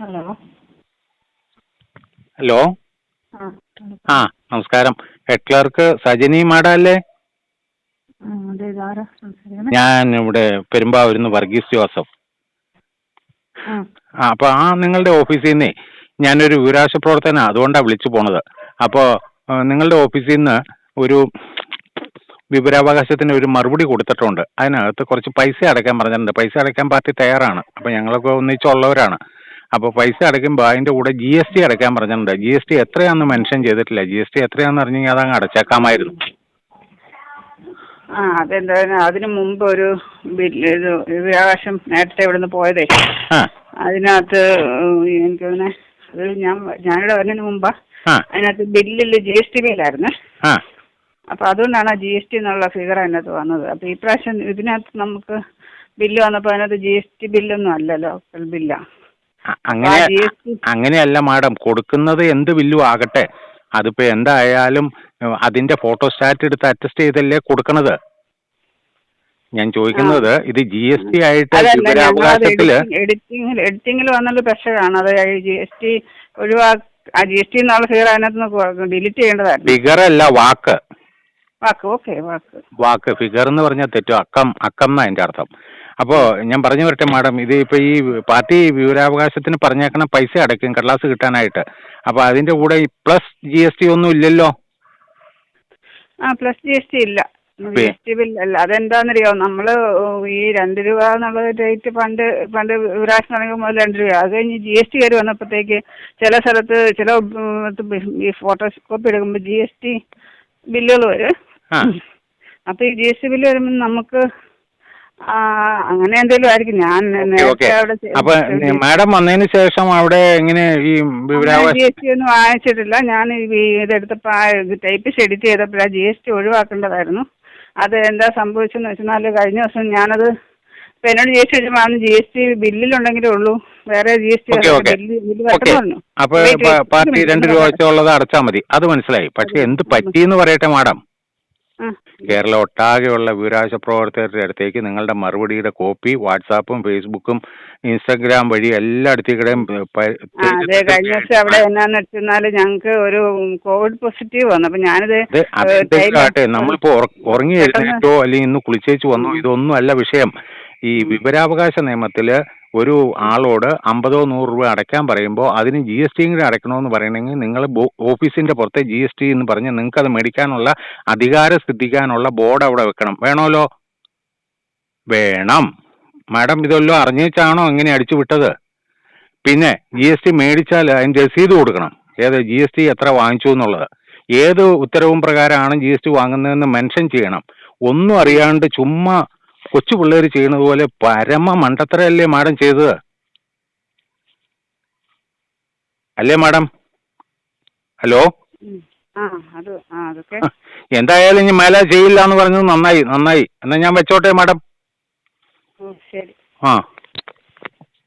Hello. Hello. ആ നമസ്കാരം. Head clerk Sajani madam അല്ലേ ഞാൻ ഇവിടെ പെരുമ്പാവൂരിന്ന് വർഗീസ് ജോസഫ്. ആ. ആ നിങ്ങളുടെ ഓഫീസിൽ നിന്നേ ഞാനൊരു വിവരാശ പ്രവർത്തന അതുകൊണ്ടാണ് വിളിച്ചു പോണത്. അപ്പോൾ നിങ്ങളുടെ ഓഫീസിൽ നിന്ന് ഒരു വിവരാവകാശത്തിന് ഒരു മറുപടി കൊടുത്തിട്ടുണ്ട്. അതിനകത്ത് കുറച്ച് പൈസ അടയ്ക്കാൻ പറഞ്ഞിട്ടുണ്ട്. പൈസ അടയ്ക്കാൻ പാർട്ടി തയ്യാറാണ്. അപ്പോൾ ഞങ്ങളൊക്കെ ഒന്നിച്ചുള്ളവരാണ്. അപ്പോൾ പൈസ അടയ്ക്കുമ്പോൾ അതിന്റെ കൂടെ ജി എസ് ടി അടയ്ക്കാൻ പറഞ്ഞിട്ടുണ്ട്. ജി എസ് ടി എത്രയാണെന്ന് മെൻഷൻ ചെയ്തിട്ടില്ല. ജി എസ് ടി എത്രയാണെന്ന് അറിഞ്ഞെങ്കിൽ അതങ്ങ് അടച്ചേക്കാമായിരുന്നു. ആ അതെന്താ അതിന് മുമ്പ് ഒരു ഇത് വിവരാവകാശം നേരത്തെ ഇവിടുന്ന് പോയതേ. അതിനകത്ത് എനിക്കതിനെ അത് ഞാൻ ഞാനിവിടെ വരുന്നതിന് മുമ്പാ അതിനകത്ത് ബില്ലിൽ ജി എസ് ടി ബില്ലായിരുന്നു. ആ. അപ്പോൾ അതുകൊണ്ടാണ് ജി എസ് ടി എന്നുള്ള ഫിഗർ അതിനകത്ത് വന്നത്. അപ്പൊ ഈ പ്രാവശ്യം ഇതിനകത്ത് നമുക്ക് ബില്ല് വന്നപ്പോൾ അതിനകത്ത് ജി എസ് ടി ബില്ലൊന്നും അല്ല ലോക്കൽ അങ്ങനെ അങ്ങനെയല്ല മാഡം. കൊടുക്കുന്നത് എന്ത് ബില്ലും ആകട്ടെ. അതിപ്പോ എന്തായാലും അതിന്റെ ഫോട്ടോസ്റ്റാറ്റ് എടുത്ത് അറ്റസ്റ്റ് ചെയ്തല്ലേ കൊടുക്കണത്? ഞാൻ ചോദിക്കുന്നത് ഇത് ജി എസ് ടി ആയിട്ട് വിവരാവകാശത്തിൽ എഡിറ്റിംഗിൽ എഡിറ്റിംഗിൽ വന്നൊരു പ്രശ്നമാണ്. അത് ജി എസ് ടി ഒഴിവാക്കി ജി എസ് ടി എന്നുള്ള ഫിഗർ അതിനകത്ത് ഡിലീറ്റ് ചെയ്യേണ്ടതായിരുന്നു. ഫിഗർ അല്ല വാക്ക്. വാക്ക് ഓക്കെ വാക്ക്. വാക്ക് ഫിഗർ എന്ന് പറഞ്ഞാൽ തെറ്റും. അക്കം അക്കം എന്നാ അതിന്റെ അർത്ഥം. അപ്പോൾ ഞാൻ പറഞ്ഞു വരട്ടെ മാഡം. ഇത് ഇപ്പോൾ ഈ പാർട്ടി വിവരാവകാശത്തിന് പറഞ്ഞേക്കണ പൈസ അടയ്ക്കും കടലാസ് കിട്ടാനായിട്ട്. അപ്പോൾ അതിന്റെ കൂടെ ഈ പ്ലസ് ജി എസ് ടി ഒന്നും ഇല്ലല്ലോ? ആ പ്ലസ് ജി എസ് ടി ഇല്ല. ജി നമ്മൾ എസ് ടി ബില്ലല്ല അതെന്താണെന്നറിയോ നമ്മൾ ഈ രണ്ട് രൂപ എന്നുള്ള റേറ്റ് പണ്ട് പണ്ട് വിവരാശം തുടങ്ങുമ്പോൾ മുതൽ രണ്ട് രൂപ അത് കഴിഞ്ഞ് ജി എസ് ടി കയറി വന്നപ്പോഴത്തേക്ക് ചില സ്ഥലത്ത് ചില ഈ ഈ ഫോട്ടോകോപ്പി എടുക്കുമ്പോൾ ജി എസ് ടി ബില്ലുകൾ വരും. അപ്പോൾ ഈ ജി എസ് ടി ബില്ല് വരുമ്പോൾ നമുക്ക് അങ്ങനെ എന്തെങ്കിലും ആയിരിക്കും. ഞാൻ നേരത്തെ അവിടെ ചെ- അപ്പൊ മാഡം വന്നതിന് ശേഷം അവിടെ എങ്ങനെ ഈ ജി വിവരാവകാശ എസ് ടി ഒന്നും വാങ്ങിച്ചിട്ടില്ല. ഞാൻ ഈ ഇതെടുത്തപ്പോൾ ടൈപ്പ് എഡിറ്റ് ചെയ്തപ്പോൾ ആ ജി എസ് ടി ഒഴിവാക്കേണ്ടതായിരുന്നു. അത് എന്താ സംഭവിച്ചെന്ന് വെച്ചാൽ കഴിഞ്ഞ ദിവസം ഞാനത് ഇപ്പൊ എന്നോട് ജി എസ് ടി ചോദിച്ചപ്പോൾ അന്ന് ജി എസ് ടി ബില്ലിലുണ്ടെങ്കിലേ ഉള്ളൂ. വേറെ G S T okay okay. Bill ബില്ല് ഓക്കെ. പെട്ടെന്ന് പറഞ്ഞു. അപ്പൊ Wait, പ- wait, പാർട്ടി minute, രണ്ട് രൂപ. വെച്ചുള്ളത് അടച്ചാൽ മതി. അത് മനസ്സിലായി. പക്ഷെ എന്ത് പറ്റിയെന്ന് പറയട്ടെ മാഡം. കേരളം ഒട്ടാകെയുള്ള വീരാശ പ്രവർത്തകരുടെ അടുത്തേക്ക് നിങ്ങളുടെ മറുപടിയുടെ കോപ്പി വാട്സാപ്പും ഫേസ്ബുക്കും ഇൻസ്റ്റാഗ്രാം വഴി എല്ലായിടത്തേക്കും അതെ കഴിഞ്ഞ ദിവസം അവിടെ എന്നാന്ന് വെച്ചാൽ ഞങ്ങൾക്ക് ഒരു കോവിഡ് പോസിറ്റീവ് വന്നു. അപ്പൊ ഞാനിത് നമ്മളിപ്പോ ഉറ- ഉറങ്ങി എഴുന്നേറ്റോ അല്ലെങ്കിൽ ഇന്ന് കുളിച്ചേച്ച് വന്നോ ഇതൊന്നും അല്ല വിഷയം. ഈ വിവരാവകാശ നിയമത്തിൽ ഒരു ആളോട് അമ്പതോ നൂറ് രൂപ അടയ്ക്കാൻ പറയുമ്പോൾ അതിന് ജി എസ് ടിയും കൂടി അടയ്ക്കണമെന്ന് പറയണമെങ്കിൽ നിങ്ങൾ ഓഫീസിന്റെ പുറത്തെ ജി എസ് ടി എന്ന് പറഞ്ഞ് നിങ്ങൾക്ക് അത് മേടിക്കാനുള്ള അധികാരം സിദ്ധിക്കാനുള്ള ബോർഡ് അവിടെ വെക്കണം. വേണമല്ലോ വേണം. മാഡം ഇതെല്ലോ അറിഞ്ഞേച്ചാണോ ഇങ്ങനെ അടിച്ചു വിട്ടത്? പിന്നെ ജി എസ് ടി മേടിച്ചാൽ അതിന് രസീത് കൊടുക്കണം. ഏത് ജി എസ് ടി എത്ര വാങ്ങിച്ചു എന്നുള്ളത്. ഏത് ഉത്തരവും പ്രകാരമാണ് ജി എസ് ടി വാങ്ങുന്നതെന്ന് മെൻഷൻ ചെയ്യണം. ഒന്നും അറിയാണ്ട് ചുമ്മാ കൊച്ചു പിള്ളേർ ചെയ്യുന്നത് പോലെ പരമ മണ്ടത്തരല്ലേ മാഡം ചെയ്തത്? അല്ലേ മാഡം? ഹലോ? എന്തായാലും ഇനി മേല ചെയ്യില്ല എന്ന് പറഞ്ഞത് നന്നായി നന്നായി. എന്നാ ഞാൻ വെച്ചോട്ടെ മാഡം. ആ.